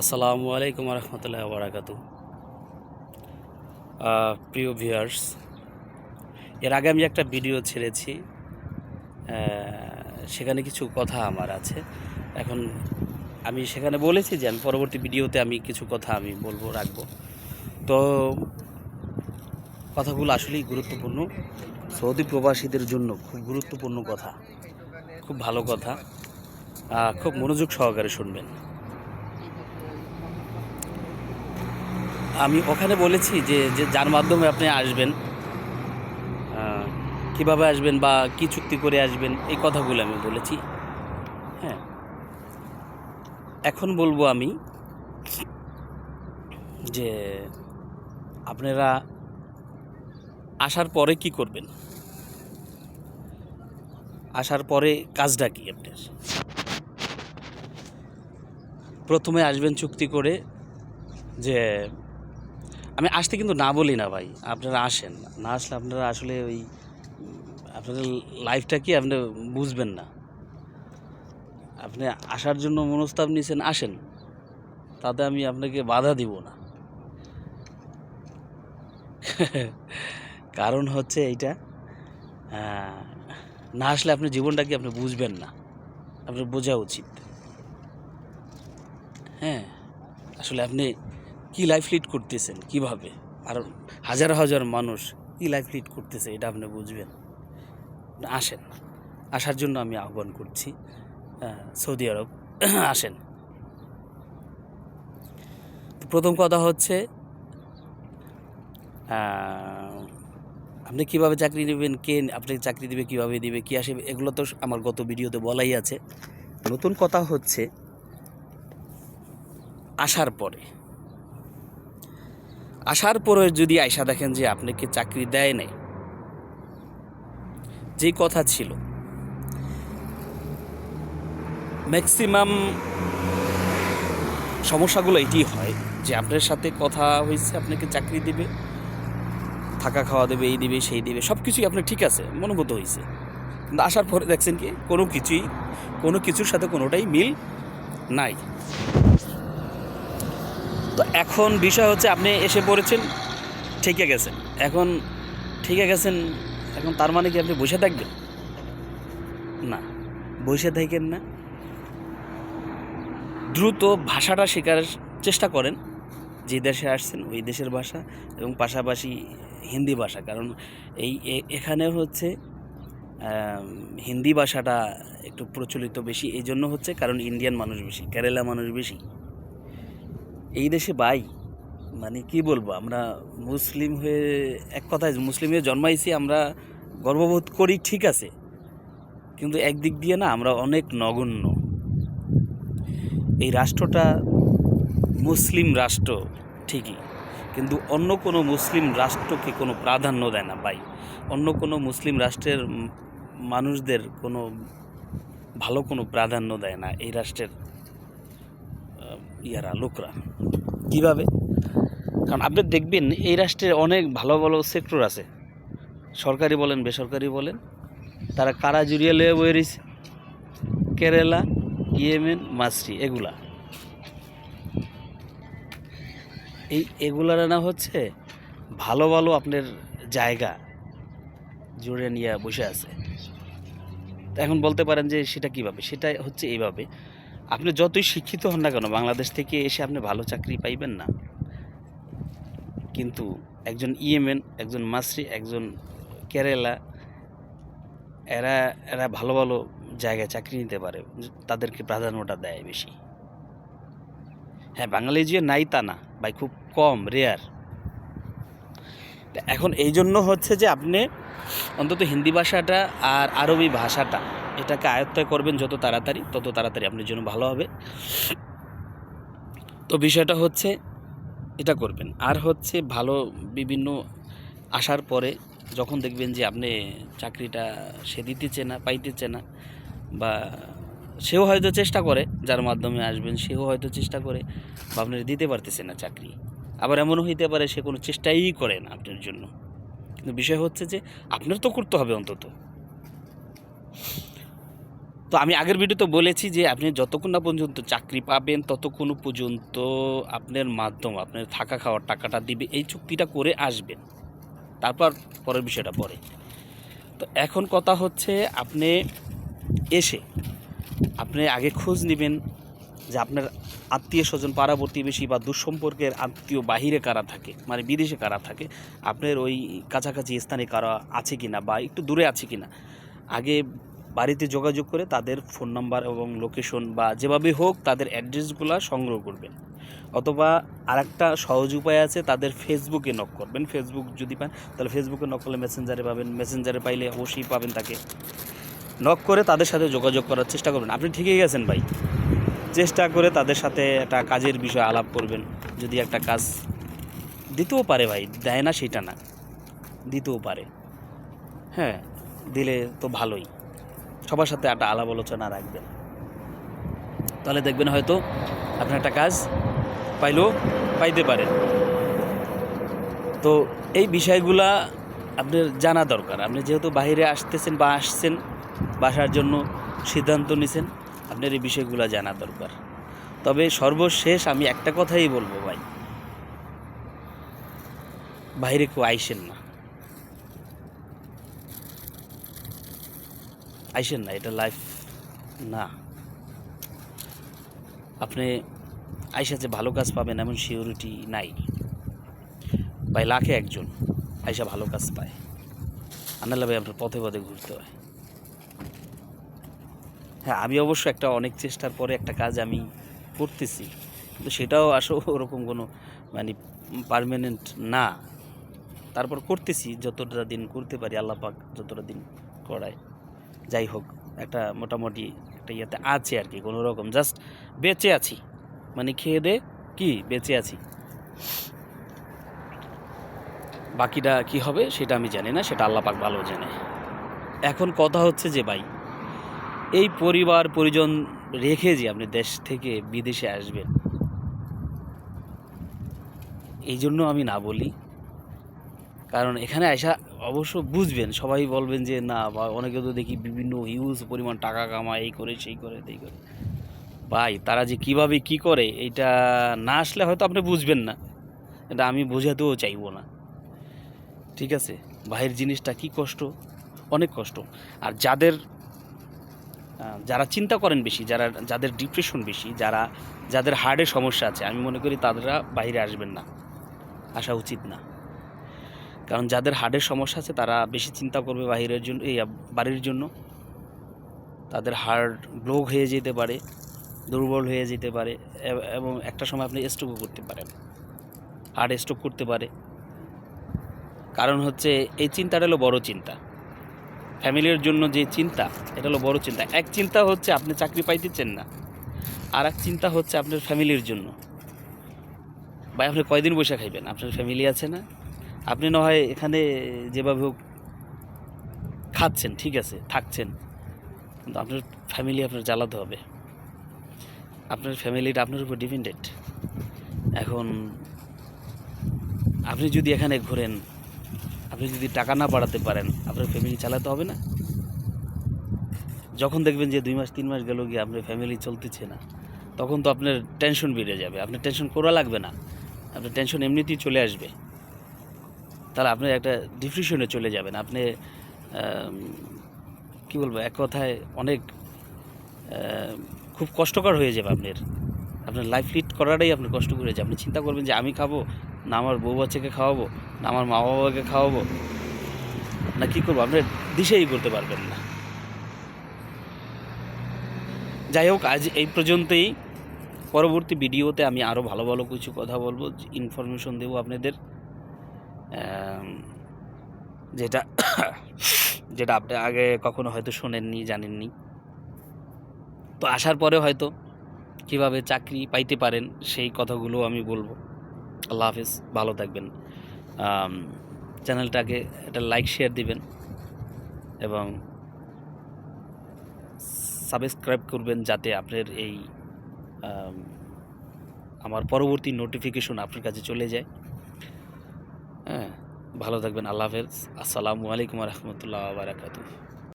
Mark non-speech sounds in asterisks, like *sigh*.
আসসালামু আলাইকুম রহমতুল্লাহ বারাকাত প্রিয় ভিউয়ার্স, এর আগে আমি একটা ভিডিও ছেড়েছি সেখানে কিছু কথা আমার আছে। এখন আমি সেখানে বলেছি যে আমি পরবর্তী ভিডিওতে আমি কিছু কথা আমি বলব, রাখব। তো কথাগুলো আসলেই গুরুত্বপূর্ণ। সৌদি প্রবাসীদের জন্য খুব গুরুত্বপূর্ণ কথা, খুব ভালো কথা। খুব মনোযোগ সহকারে শুনবেন। আমি ওখানে বলেছি যে যে যার মাধ্যমে আপনি আসবেন কীভাবে আসবেন বা কি চুক্তি করে আসবেন, এই কথাগুলো আমি বলেছি। হ্যাঁ। এখন বলব আমি যে, আপনারা আসার পরে কি করবেন? আসার পরে কাজটা কি আপনার? প্রথমে আসবেন চুক্তি করে যে আমি আসতে কিন্তু না বলি না ভাই, আপনারা আসেন। না আসলে আপনারা আসলে ওই, আপনাদের লাইফটা কি আপনি বুঝবেন না। আপনি আসার জন্য মনস্তাব নিয়েছেন আসেন। তাতে আমি আপনাকে বাধা দিব না। কারণ হচ্ছে এইটা না আসলে আপনি জীবনটা কি আপনি বুঝবেন না। আপনার বোঝা উচিত। হ্যাঁ আসলে আপনি কি লাইফ লিড করতেছেন? কীভাবে? আর হাজার হাজার মানুষ কি লাইফ লিড করতেছে এটা আপনি বুঝবেন। আসেন। আসার জন্য আমি আহ্বান করছি। সৌদি আরব, *clears throat* আসেন। প্রথম কথা হচ্ছে আপনি কীভাবে চাকরি নেবেন, কে আপনাকে চাকরি দেবে, কীভাবে দিবে, কি আসবে এগুলো তো আমার গত ভিডিওতে বলাই আছে। নতুন কথা হচ্ছে, আসার পরে আসার পরে যদি আয়সা দেখেন যে আপনাকে চাকরি দেয় নাই, যে কথা ছিল ম্যাক্সিমাম সমস্যাগুলো এটি হয় যে আপনার সাথে কথা হয়েছে আপনাকে চাকরি দিবে, থাকা খাওয়া দেবে, এই দিবে, সেই দিবে সব কিছুই আপনার ঠিক আছে, মনোগত হয়েছে। কিন্তু আসার পরে দেখছেন কি, কোনো কিছুই, কোনো কিছুর সাথে কোনোটাই মিল নাই। তো এখন বিষয় হচ্ছে আপনি এসে পড়েছেন ঠিকে গেছেন। এখন ঠিকে গেছেন, এখন তার মানে কি আপনি বসে থাকবেন? না, বসে থাকেন না। দ্রুত ভাষাটা শেখার চেষ্টা করেন, যে দেশে আসছেন ওই দেশের ভাষা এবং পাশাপাশি হিন্দি ভাষা, কারণ এই এখানে হচ্ছে হিন্দি ভাষাটা একটু প্রচলিত বেশি এই জন্য হচ্ছে কারণ ইন্ডিয়ান মানুষ বেশি কেরালা মানুষ বেশি। এই দেশে ভাই মানে কি বলব, আমরা মুসলিম হয়ে, এক কথায় মুসলিম হয়ে জন্মাইছি, আমরা গর্ববোধ করি, ঠিক আছে। কিন্তু একদিক দিয়ে না, আমরা অনেক নগণ্য। এই রাষ্ট্রটা মুসলিম রাষ্ট্র, ঠিকই। কিন্তু অন্য কোনো মুসলিম রাষ্ট্রকে কোনো প্রাধান্য দেয় না, ভাই। অন্য কোনো মুসলিম রাষ্ট্রের মানুষদের কোনো ভালো কোনো প্রাধান্য দেয় না এই রাষ্ট্রের ইয়ারা, লোকরা। কীভাবে? কারণ আপনি দেখবেন, এই রাষ্ট্রে অনেক ভালো ভালো সেক্টর আছে। সরকারি বলেন, বেসরকারি বলেন, তারা কারা জুড়িয়ে লয়ে বয়ে রয়েছে? কেরালা, ইয়েমেন, মাসরি, এগুলা। এই এগুলার না হচ্ছে ভালো ভালো আপনার জায়গা জুড়ে নিয়ে বসে আছে। এখন বলতে পারেন যে সেটা কীভাবে? সেটা হচ্ছে এইভাবে। আপনি যতই শিক্ষিত হন না কেন, বাংলাদেশ থেকে এসে আপনি ভালো চাকরি পাইবেন না। কিন্তু একজন ইয়েমেন, একজন মাসরি, একজন কেরালা, এরা এরা ভালো ভালো জায়গায় চাকরি নিতে পারে, তাদেরকে প্রাধান্যটা দেয় বেশি। হ্যাঁ বাঙালি যে নাই তা না, ভাই খুব কম রেয়ার এখন এই জন্য হচ্ছে যে আপনি অন্তত হিন্দি ভাষাটা আর আরবি ভাষাটা এটাকে আয়ত্ত করবেন যত তাড়াতাড়ি, তত তাড়াতাড়ি আপনার জন্য ভালো হবে। তো বিষয়টা হচ্ছে এটা করবেন। আর হচ্ছে ভালো বিভিন্ন আসার পরে যখন দেখবেন যে আপনি চাকরিটা সে দিতেছে না, পাইতেছে না, বা সেও হয়তো চেষ্টা করে, যার মাধ্যমে আসবেন সেও হয়তো চেষ্টা করে, বা আপনার দিতে পারতেছে না চাকরি। আবার এমনও হইতে পারে সে কোনো চেষ্টাই করে না আপনার জন্য। কিন্তু বিষয় হচ্ছে যে আপনার তো করতে হবে অন্তত। তো আমি আগের ভিডিওতে বলেছি যে আপনি যতক্ষণ না পর্যন্ত চাকরি পাবেন, ততক্ষণ পর্যন্ত আপনার মাধ্যম, আপনার থাকা খাওয়ার টাকাটা দিবে, এই চুক্তিটা করে আসবেন। তারপর পরের বিষয়টা পরে। তো এখন কথা হচ্ছে আপনি এসে, আপনি আগে খোঁজ নেবেন যে আপনার আত্মীয় স্বজন পাড়া প্রতিবেশী বা দুঃসম্পর্কের আত্মীয় বাহিরে কারা থাকে মানে বিদেশে কারা থাকে, আপনার ওই কাছাকাছি স্থানে কারা আছে কি না বা একটু দূরে আছে কি না আগে বাড়িতে যোগাযোগ করে তাদের ফোন নাম্বার এবং লোকেশন বা যেভাবে হোক তাদের অ্যাড্রেসগুলো সংগ্রহ করবেন। অথবা আরেকটা সহজ উপায় আছে, তাদের ফেসবুকে নক করবেন। ফেসবুক যদি পান, তাহলে ফেসবুকে নক করলে মেসেঞ্জারে পাবেন। মেসেঞ্জারে পাইলে অবশ্যই পাবেন তাকে। নক করে তাদের সাথে যোগাযোগ করার চেষ্টা করবেন। আপনি ঠিকই গেছেন ভাই। চেষ্টা করে তাদের সাথে একটা কাজের বিষয়ে আলাপ করবেন। যদি একটা কাজ দিতেও পারে ভাই, দেয় না সেটা না। দিতেও পারে। হ্যাঁ দিলে তো ভালোই। সবার সাথে একটা আলাপ আলোচনা রাখবেন। তাহলে দেখবেন হয়তো আপনার একটা কাজ পাইলেও পাইতে পারেন। তো এই বিষয়গুলা আপনার জানা দরকার। আপনি যেহেতু বাইরে আসতেছেন বা আসছেন, বাসার জন্য সিদ্ধান্ত নিছেন, আপনার এই বিষয়গুলো জানা দরকার। তবে সর্বশেষ আমি একটা কথাই বলব ভাই। বাইরে কেউ আইসেন না। আইসেন না, এটা লাইফ না। আপনি আইসা যে ভালো কাজ পাবেন এমন সিওরিটি নাই। ভাই, লাখে একজন আইসা ভালো কাজ পায়। আনালে ভাই, আপনার পথে পথে ঘুরতে হয়। হ্যাঁ আমি অবশ্য একটা অনেক চেষ্টার পরে একটা কাজ আমি করতেছি, কিন্তু সেটাও আসো ওরকম কোনো মানে পারমানেন্ট না। তারপর করতেছি, যতটা দিন করতে পারি, আল্লাহ পাক যতটা দিন করায়। যাই হোক, একটা মোটামুটি একটা ইয়েতে আছে আর কি, কোনো রকম জাস্ট বেঁচে আছি। মানে খেয়ে দে, কি বেঁচে আছি? বাকিটা কি হবে সেটা আমি জানি না, সেটা আল্লাহ পাক ভালো জানে। এখন কথা হচ্ছে যে ভাই, এই পরিবার, পরিজন রেখে যে আপনি দেশ থেকে বিদেশে আসবেন, এই জন্য আমি না বলি। কারণ এখানে আসা অবশ্য বুঝবেন, সবাই বলবেন যে না, বা অনেকে তো দেখি বিভিন্ন হিউজ পরিমাণ টাকা কামায়, এই করে, সেই করে এই করে। ভাই, তারা যে কীভাবে কি করে এটা না আসলে হয়তো আপনি বুঝবেন না। এটা আমি বোঝাতেও চাইব না। ঠিক আছে? ভাইয়ের জিনিসটা কি কষ্ট? অনেক কষ্ট। আর যাদের যারা চিন্তা করেন বেশি, যারা, যাদের ডিপ্রেশন বেশি, যারা, যাদের হার্টের সমস্যা আছে, আমি মনে করি তারা বাইরে আসবেন না। আসা উচিত না। কারণ যাদের হার্টের সমস্যা আছে, তারা বেশি চিন্তা করবে বাহিরের জন্য, এই বাড়ির জন্য। তাদের হার্ট ব্লক হয়ে যেতে পারে, দুর্বল হয়ে যেতে পারে, এবং একটা সময় আপনি স্ট্রোকও করতে পারেন। হার্ট স্ট্রোক করতে পারে। কারণ হচ্ছে, এই চিন্তাটা হলো বড় চিন্তা। ফ্যামিলির জন্য যে চিন্তা, এটা হলো বড় চিন্তা। এক চিন্তা হচ্ছে আপনি চাকরি পাইতেছেন না আর এক চিন্তা হচ্ছে আপনার ফ্যামিলির জন্য। ভাই, আপনি কয়দিন বসে খাইবেন? আপনার ফ্যামিলি আছে না? আপনি না হয় এখানে যেভাবে হোক খাচ্ছেন, ঠিক আছে, থাকছেন। কিন্তু আপনার ফ্যামিলি আপনার জ্বালাতে হবে। আপনার ফ্যামিলিটা আপনার উপর ডিপেন্ডেন্ট এখন আপনি যদি এখানে ঘোরেন, আপনি যদি টাকা না বাড়াতে পারেন, আপনার ফ্যামিলি চালাতে হবে না? যখন দেখবেন যে দুই মাস, তিন মাস গেল গিয়ে আপনার ফ্যামিলি চলতেছে না, তখন তো আপনার টেনশন বেড়ে যাবে। আপনার টেনশন করা লাগবে না। আপনার টেনশন এমনিতেই চলে আসবে। তাহলে আপনি একটা ডিপ্রেশনে চলে যাবেন। আপনি কি বলব, এক কথায় অনেক খুব কষ্টকর হয়ে যাবে আপনার। আপনার লাইফ লিড করাটাই আপনার কষ্ট করে যাবে আপনি চিন্তা করবেন যে, আমি খাব? না, আমার বউ বাচ্চাকে খাওয়াবো? না, আমার মা বাবাকে খাওয়াবো? না, কী করব? আপনি দিশেই করতে পারবেন না। যাই হোক, আজ এই পর্যন্তই। পরবর্তী ভিডিওতে আমি আরও ভালো ভালো কিছু কথা বলব। ইনফরমেশন দেবো আপনাদের। যেটা যেটা আপনি আগে কখনো হয়তো শোনেননি, জানেননি। তো আসার পরে হয়তো কীভাবে চাকরি পাইতে পারেন, সেই কথাগুলো আমি বলব। আল্লাহ হাফিজ, ভালো থাকবেন। চ্যানেলটাকে একটা লাইক, শেয়ার দিবেন এবং সাবস্ক্রাইব করবেন যাতে আপনার এই আমার পরবর্তী নোটিফিকেশন আপনার কাছে চলে যায়। ভালো থাকবেন আল্লাহ হাফেজ। আসসালামু আলাইকুম রহমতুল্লাহ বারাকাতু